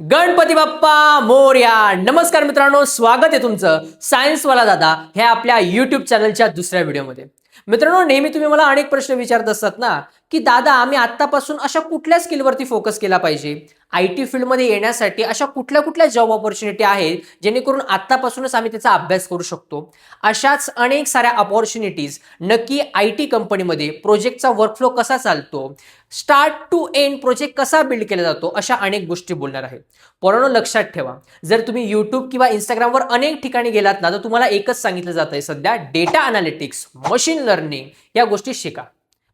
गणपती बाप्पा मोर्या नमस्कार मित्रांनो स्वागत आहे तुमचं सायन्सवाला दादा ह्या आपल्या युट्यूब चॅनलच्या दुसऱ्या व्हिडिओमध्ये मित्रांनो नेहमी तुम्ही मला अनेक प्रश्न विचारत असतात ना की दादा आम्ही आत्तापासून अशा कुठल्या स्किलवरती फोकस केला पाहिजे? आय टी फील्डमध्ये येण्यासाठी अशा कुठल्या कुठल्या जॉब ऑपॉर्च्युनिटी आहेत जेणेकरून आत्तापासूनच आम्ही त्याचा अभ्यास करू शकतो? अशाच अनेक साऱ्या ऑपॉर्च्युनिटीज नक्की आय टी कंपनीमध्ये प्रोजेक्टचा वर्कफ्लो कसा चालतो? स्टार्ट टू एंड प्रोजेक्ट कसा बिल्ड केला जातो? अशा अनेक गोष्टी बोलणार आहे. पोरांनो लक्षात ठेवा. जर तुम्ही यूट्यूब किंवा इंस्टाग्रामवर अनेक ठिकाणी गेलात ना तर तुम्हाला एकच सांगितलं जात आहे सध्या डेटा अनालिटिक्स मशीन लर्निंग या गोष्टी शिका.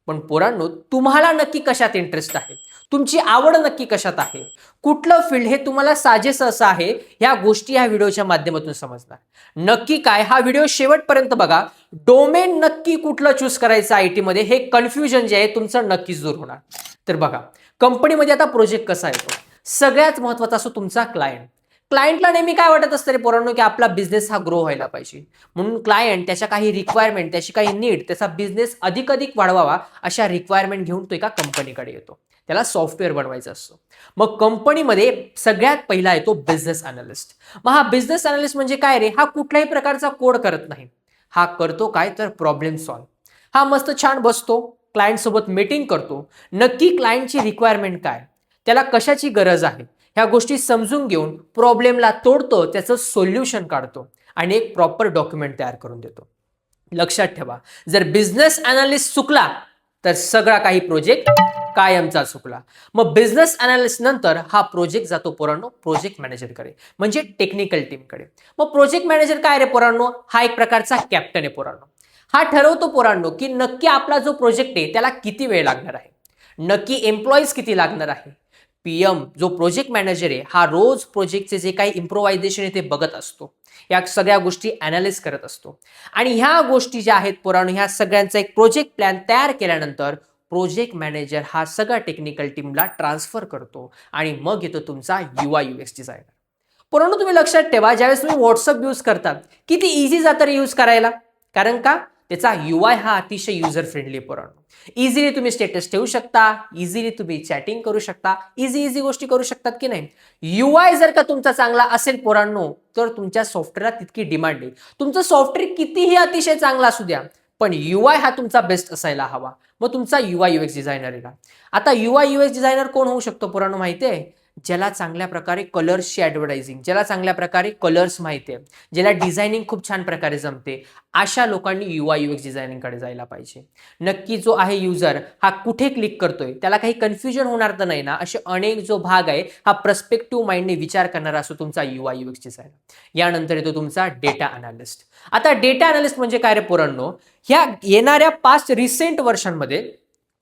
पण पोरांनो तुम्हाला नक्की कशात इंटरेस्ट आहे? तुमची आवड नक्की कशात आहे? कुठलं फील्ड हे तुम्हाला साजेस असं आहे? ह्या गोष्टी ह्या व्हिडिओच्या माध्यमातून समजणार. नक्की काय? हा व्हिडिओ शेवटपर्यंत बघा. डोमेन नक्की कुठलं चूज करायचं आय टीमध्ये हे कन्फ्युजन जे आहे तुमचं नक्कीच दूर होणार. तर बघा कंपनीमध्ये आता प्रोजेक्ट कसा येतो? सगळ्यात महत्त्वाचा असतो तुमचा क्लायंट क्लायंटला नेहमी काय वाटत असतं रे पोरांनो की आपला बिझनेस हा ग्रो व्हायला पाहिजे? म्हणून क्लायंट त्याच्या काही रिक्वायरमेंट त्याची काही नीड त्याचा बिझनेस अधिक अधिक वाढवावा अशा रिक्वायरमेंट घेऊन तो एका कंपनीकडे येतो. त्याला सॉफ्टवेअर बनवायचा असतो. मग कंपनीमध्ये सगळ्यात पहिला येतो बिझनेस अनालिस्ट मग हा बिझनेस अनालिस्ट म्हणजे काय रे? हा कुठल्याही प्रकारचा कोड करत नाही. हा करतो काय? तर प्रॉब्लेम सॉल्व्ह हा मस्त छान बसतो. क्लायंट सोबत मीटिंग करतो. नक्की क्लायंटची रिक्वायरमेंट काय? त्याला कशाची गरज आहे? ह्या गोष्टी समजून घेऊन प्रॉब्लेमला तोडतो त्याचं सोल्युशन काढतो आणि एक प्रॉपर डॉक्युमेंट तयार करून देतो. लक्षात ठेवा. जर बिझनेस अनालिस्ट चुकला तर सगळा काही प्रोजेक्ट कायमचा चुकला. मग बिझनेस अनालिस्ट नंतर हा प्रोजेक्ट जातो पोरांनो प्रोजेक्ट मॅनेजरकडे म्हणजे टेक्निकल टीमकडे मग प्रोजेक्ट मॅनेजर काय रे पोरांनो? हा एक प्रकारचा कॅप्टन आहे पोरांनो. हा ठरवतो पोरांनो की नक्की आपला जो प्रोजेक्ट आहे त्याला किती वेळ लागणार आहे? नक्की एम्प्लॉईज किती लागणार आहे? पीएम जो प्रोजेक्ट मॅनेजर आहे हा रोज प्रोजेक्टचे जे काही इम्प्रोवायझेशन आहे ते बघत असतो. या सगळ्या गोष्टी अनालिस करत असतो. आणि ह्या गोष्टी ज्या आहेत पुराण ह्या सगळ्यांचा एक प्रोजेक्ट प्लॅन तयार केल्यानंतर प्रोजेक्ट मॅनेजर हा सगळा टेक्निकल टीमला ट्रान्सफर करतो आणि मग येतो तुमचा युवा यू एक्स डिझायनर परंतु तुम्ही लक्षात ठेवा ज्यावेळेस तुम्ही व्हॉट्सअप यूज करतात किती इझी जातं रे यूज करायला? कारण का? त्याचा यू आय हा अतिशय युजर फ्रेंडली पोरांनो इझिली तुम्ही स्टेटस ठेवू शकता इझिली तुम्ही चॅटिंग करू शकता इझी इझी गोष्टी करू शकतात की नाही? यू आय जर का तुमचा चांगला असेल पोरांनो तर तुमच्या सॉफ्टवेअरला तितकी डिमांड आहे. तुमचं सॉफ्टवेअर कितीही अतिशय चांगला असू द्या पण यू आय हा तुमचा बेस्ट असायला हवा. मग तुमचा U I U X designer आहे आता U I U X designer कोण होऊ शकतो पोरांनो माहिती आहे? ज्याला चांगल्या प्रकारे कलर्सची ॲडव्हर्टायझिंग ज्याला चांगल्या प्रकारे कलर्स माहिती आहे ज्याला डिझायनिंग खूप छान प्रकारे जमते अशा लोकांनी यू आय यू एक्स डिझायनिंगकडे जायला पाहिजे. नक्की जो आहे युजर हा कुठे क्लिक करतोय त्याला काही कन्फ्युजन होणार तर नाही ना असे अनेक जो भाग आहे हा प्रस्पेक्टिव्ह माइंडने विचार करणारा असतो तुमचा U I U X designer यानंतर येतो तुमचा डेटा अनालिस्ट आता डेटा अनालिस्ट म्हणजे काय रे पोरांनो? ह्या येणाऱ्या पाच रिसेंट वर्षांमध्ये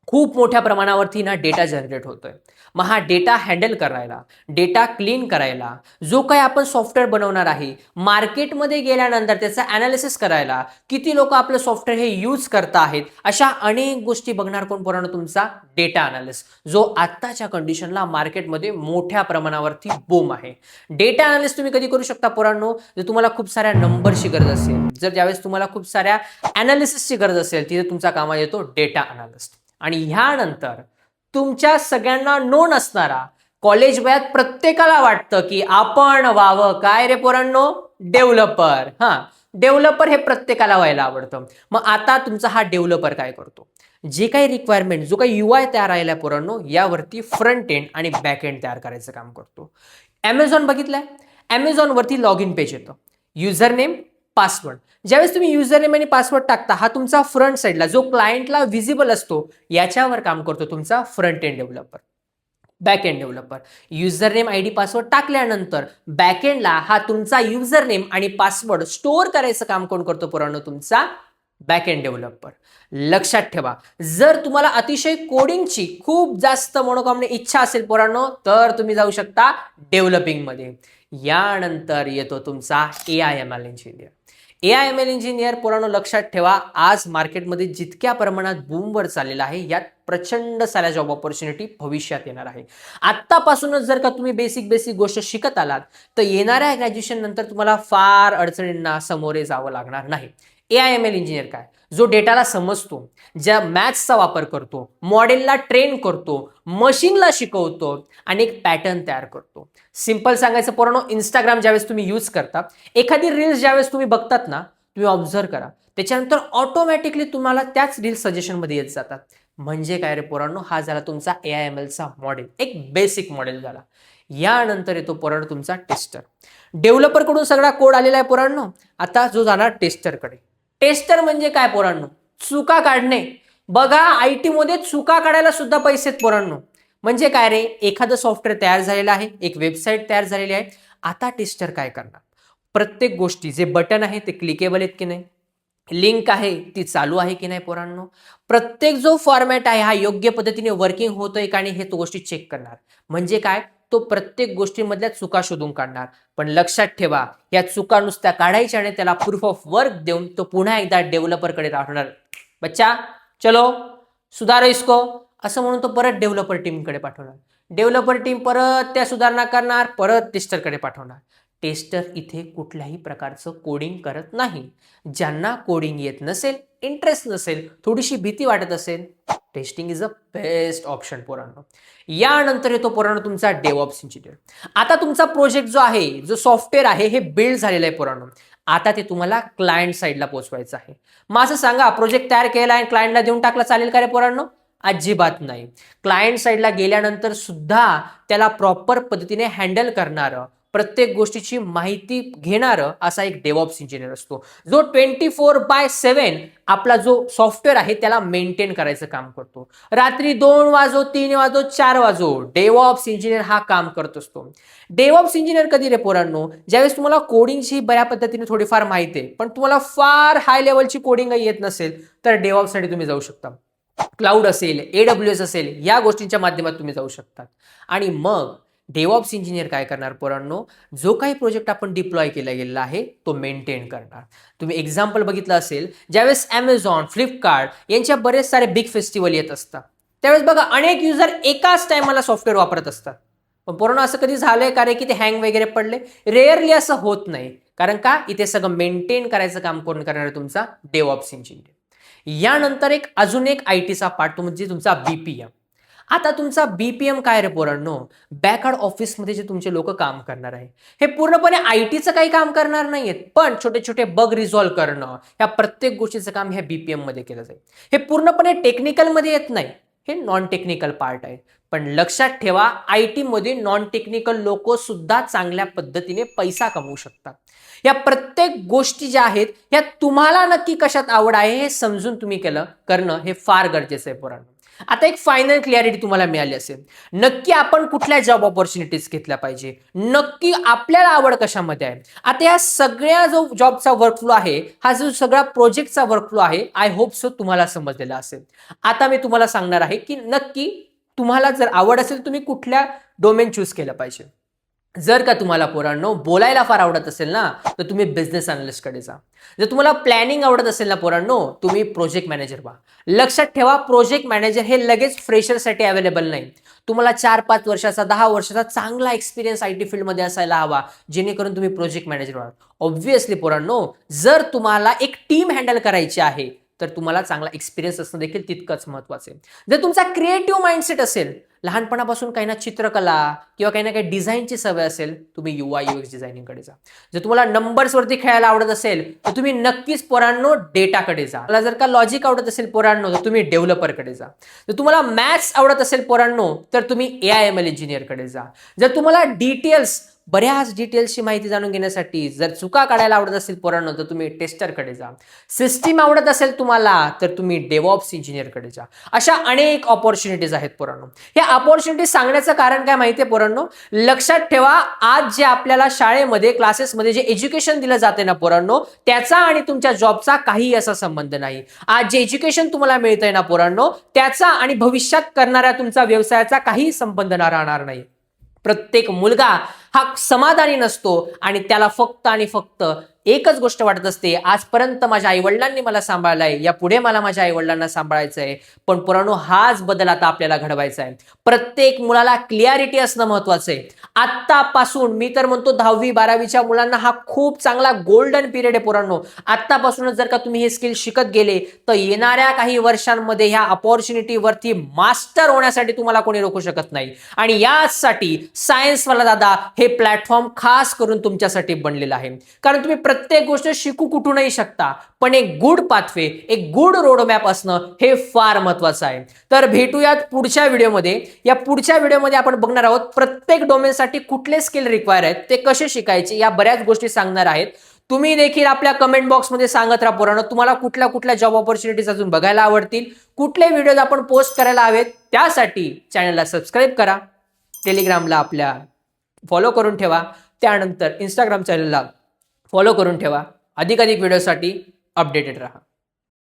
खूप मोठ्या प्रमाणावरती ना डेटा जनरेट होतोय. मग हा डेटा हँडल करायला डेटा क्लीन करायला जो काही आपण सॉफ्टवेअर बनवणार आहे मार्केटमध्ये गेल्यानंतर त्याचं अनालिसिस करायला किती लोक आपलं सॉफ्टवेअर हे यूज करत आहेत अशा अनेक गोष्टी बघणार कोण पोरांनो तुमचा डेटा अनालिस्ट जो आत्ताच्या कंडिशनला मार्केटमध्ये मोठ्या प्रमाणावरती बोम आहे. डेटा अनालिस्ट तुम्ही कधी करू शकता पोरांनो? जर तुम्हाला खूप साऱ्या नंबरची गरज असेल जर ज्यावेळेस तुम्हाला खूप साऱ्या अनालिसिसची गरज असेल तिथे तुमचा कामा येतो डेटा अनालिस्ट आणि ह्यानंतर तुमच्या सगळ्यांना नोन असणारा कॉलेज वयात प्रत्येकाला वाटतं की आपण व्हावं. काय रे पोरांनो? डेव्हलपर हां. डेव्हलपर हे प्रत्येकाला व्हायला आवडतं. मग आता तुमचा हा डेव्हलपर काय करतो? जे काही रिक्वायरमेंट जो काही यू आय तयार राहिला पोरांनो यावरती फ्रंट एंड आणि बॅक एंड तयार करायचं काम करतो. ॲमेझॉन बघितलंय? ॲमेझॉनवरती लॉग इन पेज येतं. युजर नेम पासवर्ड ज्यावेळेस तुम्ही युजर नेम आणि पासवर्ड टाकता हा तुमचा फ्रंट साईडला जो क्लायंटला व्हिजिबल असतो याच्यावर काम करतो तुमचा front end developer back end developer user name I D password टाकल्यानंतर बॅकएंडला हा तुमचा युजर नेम आणि पासवर्ड स्टोअर करायचं काम कोण करतो पुराणं तुमचा बॅक एंड डेव्हलपर लक्षात ठेवा जर तुम्हाला अतिशय कोडिंगची खूप जास्त मनोकामने इच्छा असेल पोरांनो तर तुम्ही जाऊ शकता डेव्हलपिंगमध्ये यानंतर येतो तुमचा A I M L engineer A I M L engineer पोरांनो लक्षात ठेवा आज मार्केटमध्ये जितक्या प्रमाणात बूमवर चाललेला आहे यात प्रचंड साऱ्या जॉब ऑपॉर्च्युनिटी भविष्यात येणार आहे. आत्तापासूनच जर का तुम्ही बेसिक बेसिक गोष्ट शिकत आलात तर येणाऱ्या ग्रॅज्युएशन नंतर तुम्हाला फार अडचणींना सामोरे जावं लागणार नाही. A I M L engineer काय? जो डेटाला समजतो ज्या मॅथ्सचा वापर करतो मॉडेलला ट्रेन करतो मशीनला शिकवतो आणि एक पॅटर्न तयार करतो. सिंपल सांगायचं पोरांनो इंस्टाग्राम ज्यावेळेस तुम्ही यूज करता एखादी रील्स ज्यावेळेस तुम्ही बघतात ना तुम्ही ऑब्झर्व करा. त्याच्यानंतर ऑटोमॅटिकली तुम्हाला त्याच रील्स सजेशनमध्ये येत जातात. म्हणजे काय रे पोरांनो हा झाला तुमचा ए आय एम एलचा मॉडेल एक बेसिक मॉडेल झाला. यानंतर येतो पोरांनो तुमचा टेस्टर डेव्हलपरकडून सगळा कोड आलेला आहे पोरांनो. आता जो जाणार टेस्टरकडे टेस्टर म्हणजे काय पोरांनो? चुका काढणे. बघा आय टीमध्ये चुका काढायला सुद्धा पैसे आहेत पोरांनो. म्हणजे काय रे? एखादं सॉफ्टवेअर तयार झालेलं आहे एक वेबसाईट तयार झालेली आहे. आता टेस्टर काय करणार? प्रत्येक गोष्टी जे बटन आहे ते क्लिकेबल आहेत की नाही? लिंक आहे ती चालू आहे की नाही पोरांनो? प्रत्येक जो फॉर्मॅट आहे हा योग्य पद्धतीने वर्किंग होतोय का आणि हे तो गोष्टी चेक करणार. म्हणजे काय? तो प्रत्येक गोष्टीमधल्या चुका शोधून काढणार. पण लक्षात ठेवा या चुका नुसत्या काढायच्या आणि त्याला प्रूफ ऑफ वर्क देऊन तो पुन्हा एकदा डेव्हलपरकडे राहणार. बच्चा चलो सुधारो इसको. असं म्हणून तो परत डेव्हलपर टीमकडे पाठवणार. डेव्हलपर टीम परत त्या सुधारणा करणार परत टेस्टरकडे पाठवणार. टेस्टर इथे कुठल्याही प्रकारचं कोडिंग करत नाही. ज्यांना कोडिंग येत नसेल इंटरेस्ट नसेल थोडीशी भीती वाटत असेल testing is a best option पोरांनो. यानंतर येतो पोरांनो तुमचा डेवॉप्स इंजिनियर आता तुमचा प्रोजेक्ट जो आहे जो सॉफ्टवेअर आहे हे बिल्ड झालेलं आहे पोरांनो. आता ते तुम्हाला क्लायंट साईडला पोहोचवायचं आहे. मग असं सांगा प्रोजेक्ट तयार केला आणि क्लायंटला देऊन टाकला चालेल का रे पोरांनो? अजिबात नाही. क्लायंट साईडला गेल्यानंतर सुद्धा त्याला प्रॉपर पद्धतीने हँडल करणारं प्रत्येक गोष्टीची माहिती घेणारं असा एक डेवॉप्स इंजिनियर असतो. जो ट्वेंटी फोर बाय सेवन आपला जो सॉफ्टवेअर आहे त्याला मेंटेन करायचं काम करतो. रात्री दोन वाजो तीन वाजो चार वाजो डेवॉप्स इंजिनियर हा काम करत असतो. डेवॉप्स इंजिनियर कधी रे पोरांनो? ज्यावेळेस तुम्हाला कोडिंगची बऱ्या पद्धतीने थोडीफार माहिती आहे पण तुम्हाला फार हाय लेवलची कोडिंग येत नसेल तर डेवॉप्ससाठी तुम्ही जाऊ शकता. क्लाउड असेल ए एस असेल या गोष्टींच्या माध्यमात तुम्ही जाऊ शकता. आणि मग डेवॉप्स इंजिनियर काय करणार पोरांनो? जो काही प्रोजेक्ट आपण डिप्लॉय केला गेलेला आहे तो मेंटेन करणार. तुम्ही एक्झाम्पल बघितलं असेल ज्यावेळेस ॲमेझॉन फ्लिपकार्ट यांच्या बरेच सारे बिग फेस्टिवल येत असतात. त्यावेळेस बघा अनेक युजर एकाच टायमाला सॉफ्टवेअर वापरत असतात. पण पोरांनो असं कधी झालंय का रे की ते हँग वगैरे पडले? रेअरली असं होत नाही. कारण का? इथे सगळं मेंटेन करायचं काम कोण करणार आहे तुमचा? डेवॉप्स इंजिनियर यानंतर एक अजून एक आय टीचा पार्ट म्हणजे तुमचा बीपीएम आता तुमचा बीपीएम काय रे पोरांनो? बॅकआर्ड ऑफिसमध्ये जे तुमचे लोक काम करणार आहे. हे पूर्णपणे आय टीचं काही काम करणार नाहीयेत पण छोटे छोटे बग रिझॉल्व्ह करणं या प्रत्येक गोष्टीचं काम ह्या बीपीएममध्ये केलं जाईल हे पूर्णपणे टेक्निकलमध्ये येत नाही. हे नॉन टेक्निकल पार्ट आहे. पण लक्षात ठेवा आय टीमध्ये नॉन टेक्निकल लोक सुद्धा चांगल्या पद्धतीने पैसा कमवू शकतात. या प्रत्येक गोष्टी ज्या आहेत या तुम्हाला नक्की कशात आवड आहे हे समजून तुम्ही केलं करणं हे फार गरजेचं आहे पोरांनो. आता एक फायनल क्लॅरिटी तुम्हाला मिळाली असेल. नक्की आपण कुठल्या जॉब ऑपॉर्च्युनिटीज घेतल्या पाहिजे? नक्की आपल्याला आवड कशामध्ये आहे? आता या सगळ्या जो जॉबचा वर्कफ्लो आहे हा जो सगळा प्रोजेक्टचा वर्कफ्लो आहे आय होप सो तुम्हाला समजलेला असेल. आता मी तुम्हाला सांगणार आहे की नक्की तुम्हाला जर आवड असेल तुम्ही कुठल्या डोमेन चूज केलं पाहिजे? जर का तुम्हाला पोरांनो बोलायला फार आवडत असेल ना तर तुम्ही बिझनेस अनालिस्टकडे जा. जर तुम्हाला प्लॅनिंग आवडत असेल ना पोरांनो तुम्ही प्रोजेक्ट मॅनेजर व्हा. लक्षात ठेवा प्रोजेक्ट मॅनेजर हे लगेच फ्रेशरसाठी अवेलेबल नाही. तुम्हाला चार पाच वर्षाचा दहा वर्षाचा चांगला एक्सपिरियन्स आय टी फील्डमध्ये असायला हवा जेणेकरून तुम्ही प्रोजेक्ट मॅनेजर व्हा ऑब्व्हियसली पोरांनो जर तुम्हाला एक टीम हँडल करायची आहे तर तुम्हाला चांगला एक्सपिरियन्स असणं देखील तितकंच महत्वाचं आहे. जर तुमचा क्रिएटिव्ह माइंडसेट असेल लहानपणापासून काही ना चित्रकला किंवा काही ना काही डिझाईनची सवय असेल तुम्ही युवा यू एक्स डिझायनिंगकडे जा. जर तुम्हाला नंबर्सवरती खेळायला आवडत असेल तर तुम्ही नक्कीच पोरांनो डेटाकडे जा. मला जर का लॉजिक आवडत असेल पोरांनो तर तुम्ही डेव्हलपरकडे जा. जर तुम्हाला मॅथ्स आवडत असेल पोरांनो तर तुम्ही ए आय एम एल इंजिनियरकडे जा. जर तुम्हाला डिटेल्स बऱ्याच डिटेल्सची माहिती जाणून घेण्यासाठी जर चुका काढायला आवडत असेल पोरांनो तर तुम्ही टेस्टरकडे जा. सिस्टीम आवडत असेल तुम्हाला तर तुम्ही डेवॉप्स इंजिनियरकडे जा. अशा अनेक ऑपॉर्च्युनिटीज आहेत पोरांनो. या अपॉर्च्युनिटी सांगण्याचं कारण काय माहिती आहे पोरांनो? लक्षात ठेवा आज जे आपल्याला शाळेमध्ये क्लासेसमध्ये जे एज्युकेशन दिलं जाते ना पोरांनो त्याचा आणि तुमच्या जॉबचा काही असा संबंध नाही. आज जे एज्युकेशन तुम्हाला मिळतंय ना पोरांनो त्याचा आणि भविष्यात करणाऱ्या तुमचा व्यवसायाचा काही संबंध राहणार नाही. प्रत्येक मुलगा हा समाधानी नसतो आणि त्याला फक्त आणि फक्त एकच गोष्ट वाटत असते आजपर्यंत माझ्या आईवडिलांनी मला सांभाळलंय या पुढे मला माझ्या आईवडिलांना सांभाळायचं आहे पण पुराणो हाच बदल आता आपल्याला घडवायचा आहे प्रत्येक मुलाला क्लिअरिटी असणं महत्वाचं आहे. आत्तापासून मी तर म्हणतो दहावी बारावीच्या मुलांना हा खूप चांगला गोल्डन पिरियड आहे पुराणो आत्तापासूनच जर का तुम्ही हे स्किल शिकत गेले तर येणाऱ्या काही वर्षांमध्ये ह्या अपॉर्च्युनिटीवरती मास्टर होण्यासाठी तुम्हाला कोणी रोखू शकत नाही. आणि यासाठी सायन्सवाला दादा हे प्लॅटफॉर्म खास करून तुमच्यासाठी बनलेलं आहे. कारण तुम्ही प्रत्येक गोष्ट शिकू कुठूनही शकता पण एक गुड पाथवे एक गुड रोडमॅप असणं हे फार महत्वाचं आहे. तर भेटूयात पुढच्या व्हिडिओमध्ये या पुढच्या व्हिडिओमध्ये आपण बघणार आहोत प्रत्येक डोमेनसाठी कुठले स्किल रिक्वायर आहेत ते कसे शिकायचे या बऱ्याच गोष्टी सांगणार आहेत. तुम्ही देखील आपल्या कमेंट बॉक्समध्ये सांगत राहा पुराण तुम्हाला कुठल्या कुठल्या जॉब ऑपॉर्च्युनिटीज अजून बघायला आवडतील कुठले व्हिडिओज आपण पोस्ट करायला हवेत त्यासाठी चॅनलला सबस्क्राईब करा. टेलिग्रामला आपल्या फॉलो करून ठेवा. त्यानंतर इंस्टाग्राम चॅनलला फॉलो करून ठेवा. अधिकाधिक व्हिडिओसाठी अपडेटेड राहा.